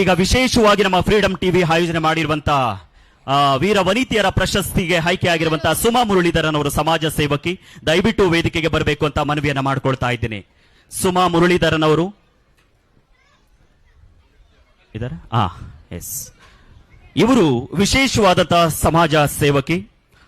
ಈಗ ವಿಶೇಷವಾಗಿ ನಮ್ಮ ಫ್ರೀಡಂ ಟಿವಿ ಆಯೋಜನೆ ಮಾಡಿರುವಂತಹ ವೀರ ವನಿತೆಯರ ಪ್ರಶಸ್ತಿಗೆ ಆಯ್ಕೆಯಾಗಿರುವಂತಹ ಸುಮಾ ಮುರಳೀಧರನ್ ಅವರು ಸಮಾಜ ಸೇವಕಿ, ದಯವಿಟ್ಟು ವೇದಿಕೆಗೆ ಬರಬೇಕು ಅಂತ ಮನವಿಯನ್ನ ಮಾಡ್ಕೊಳ್ತಾ ಇದ್ದೀನಿ. ಸುಮಾ ಮುರಳೀಧರನ್ ಅವರು. ಇದರ? ಎಸ್ ಇವರು ವಿಶೇಷವಾದಂತಹ ಸಮಾಜ ಸೇವಕಿ,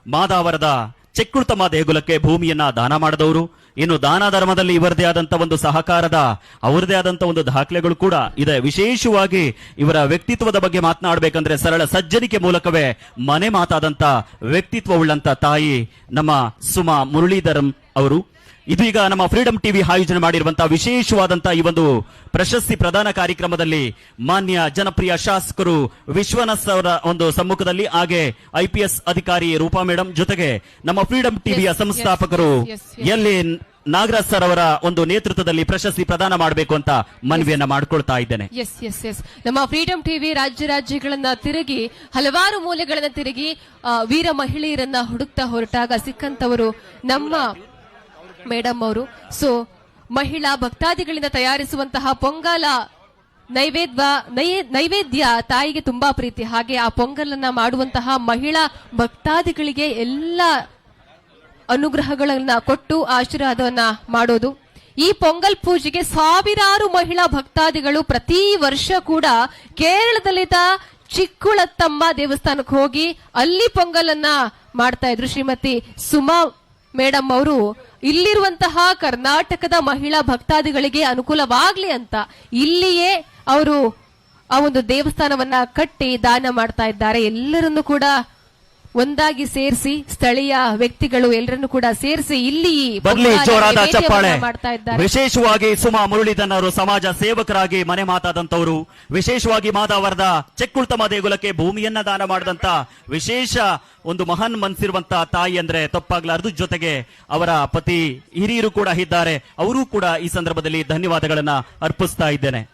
ಮಾದಾವರದ ಚೆಕ್ಕುಳ್ತಮ್ಮ ದೇಗುಲಕ್ಕೆ ಭೂಮಿಯನ್ನ ದಾನ ಮಾಡಿದವರು. ಇನ್ನು ದಾನ ಧರ್ಮದಲ್ಲಿ ಇವರದೇ ಆದಂತ ಒಂದು ಸಹಕಾರದ, ಅವರದೇ ಆದಂತ ಒಂದು ದಾಖಲೆಗಳು ಕೂಡ ಇದೆ. ವಿಶೇಷವಾಗಿ ಇವರ ವ್ಯಕ್ತಿತ್ವದ ಬಗ್ಗೆ ಮಾತನಾಡಬೇಕಂದ್ರೆ ಸರಳ ಸಜ್ಜನಿಕೆ ಮೂಲಕವೇ ಮನೆ ಮಾತಾದಂತ ವ್ಯಕ್ತಿತ್ವವುಳ್ಳಂಥ ತಾಯಿ ನಮ್ಮ ಸುಮಾ ಮುರಳೀಧರಂ ಅವರು. ಇದೀಗ ನಮ್ಮ ಫ್ರೀಡಂ ಟಿವಿ ಆಯೋಜನೆ ಮಾಡಿರುವಂತಹ ವಿಶೇಷವಾದಂತಹ ಈ ಒಂದು ಪ್ರಶಸ್ತಿ ಪ್ರದಾನ ಕಾರ್ಯಕ್ರಮದಲ್ಲಿ ಮಾನ್ಯ ಜನಪ್ರಿಯ ಶಾಸಕರು ವಿಶ್ವನಾಥ್ ಅವರ ಒಂದು ಸಮ್ಮುಖದಲ್ಲಿ ಹಾಗೆ ಐಪಿಎಸ್ ಅಧಿಕಾರಿ ರೂಪಾ ಮೇಡಮ್ ಜೊತೆಗೆ ನಮ್ಮ ಫ್ರೀಡಂ ಟಿವಿಯ ಸಂಸ್ಥಾಪಕರು. ಎಲ್ಲಿ ನಾಗರಾಜ್ ಸರ್ ಅವರ ಒಂದು ನೇತೃತ್ವದಲ್ಲಿ ಪ್ರಶಸ್ತಿ ಪ್ರದಾನ ಮಾಡಬೇಕು ಅಂತ ಮನವಿಯನ್ನ ಮಾಡ್ಕೊಳ್ತಾ ಇದ್ದೇನೆ ಎಸ್ ಎಸ್ ಎಸ್ ನಮ್ಮ ಫ್ರೀಡಂ ಟಿವಿ ರಾಜ್ಯ ರಾಜ್ಯಗಳನ್ನ ತಿರುಗಿ ಹಲವಾರು ಮೂಲೆಗಳನ್ನ ತಿರುಗಿ ವೀರ ಮಹಿಳೆಯರನ್ನ ಹುಡುಕ್ತಾ ಹೊರಟಾಗ ಸಿಕ್ಕಂತವರು ನಮ್ಮ ಮೇಡಮ್ ಅವರು. ಸೊ ಮಹಿಳಾ ಭಕ್ತಾದಿಗಳಿಂದ ತಯಾರಿಸುವಂತಹ ಪೊಂಗಲ ನೈವೇದ್ಯ ನೈವೇದ್ಯ ತಾಯಿಗೆ ತುಂಬಾ ಪ್ರೀತಿ. ಹಾಗೆ ಆ ಪೊಂಗಲನ್ನ ಮಾಡುವಂತಹ ಮಹಿಳಾ ಭಕ್ತಾದಿಗಳಿಗೆ ಎಲ್ಲ ಅನುಗ್ರಹಗಳನ್ನ ಕೊಟ್ಟು ಆಶೀರ್ವಾದವನ್ನ ಮಾಡೋದು. ಈ ಪೊಂಗಲ್ ಪೂಜೆಗೆ ಸಾವಿರಾರು ಮಹಿಳಾ ಭಕ್ತಾದಿಗಳು ಪ್ರತಿ ವರ್ಷ ಕೂಡ ಕೇರಳದಲ್ಲಿದ್ದ ಚಿಕ್ಕುಳತ್ತಮ್ಮ ದೇವಸ್ಥಾನಕ್ಕೆ ಹೋಗಿ ಅಲ್ಲಿ ಪೊಂಗಲನ್ನ ಮಾಡ್ತಾ ಇದ್ರು ಶ್ರೀಮತಿ ಸುಮಾ ಮೇಡಮ್ ಅವರು, ಇಲ್ಲಿರುವಂತಹ ಕರ್ನಾಟಕದ ಮಹಿಳಾ ಭಕ್ತಾದಿಗಳಿಗೆ ಅನುಕೂಲವಾಗ್ಲಿ ಅಂತ ಇಲ್ಲಿಯೇ ಅವರು ಆ ಒಂದು ದೇವಸ್ಥಾನವನ್ನ ಕಟ್ಟಿ ದಾನ ಮಾಡ್ತಾ ಇದ್ದಾರೆ. ಎಲ್ಲರನ್ನು ಕೂಡ ಒಂದಾಗಿ ಸೇರಿಸಿ ಸ್ಥಳೀಯ ವ್ಯಕ್ತಿಗಳು ಎಲ್ಲರನ್ನು ಕೂಡ ಸೇರಿಸಿ ಇಲ್ಲಿ ಬದಲಿ ಬರ್ಲಿ ಜೋರಾದ ಚಪ್ಪಾಳೆ. ಮಾಡ್ತಾ ಇದ್ದಾರೆ. ವಿಶೇಷವಾಗಿ ಸುಮಾ ಮುರುಳಿದನ್ನರು ಅವರು ಸಮಾಜ ಸೇವಕರಾಗಿ ಮನೆ ಮಾತಾದಂತವರು ವಿಶೇಷವಾಗಿ ಮಾದಾವರದ ಚೆಕ್ಕುಳ್ತಮ ದೇಗುಲಕ್ಕೆ ಭೂಮಿಯನ್ನ ದಾನ ಮಾಡಿದಂತ ವಿಶೇಷ ಒಂದು ಮಹಾನ್ ಮನ್ಸಿರುವಂತ ತಾಯಿ ಅಂದ್ರೆ ತಪ್ಪಾಗ್ಲಾರ್ದು ಜೊತೆಗೆ ಅವರ ಪತಿ ಹಿರಿಯರು ಕೂಡ ಇದ್ದಾರೆ. ಅವರು ಕೂಡ ಈ ಸಂದರ್ಭದಲ್ಲಿ ಧನ್ಯವಾದಗಳನ್ನ ಅರ್ಪಿಸ್ತಾ ಇದ್ದೇನೆ.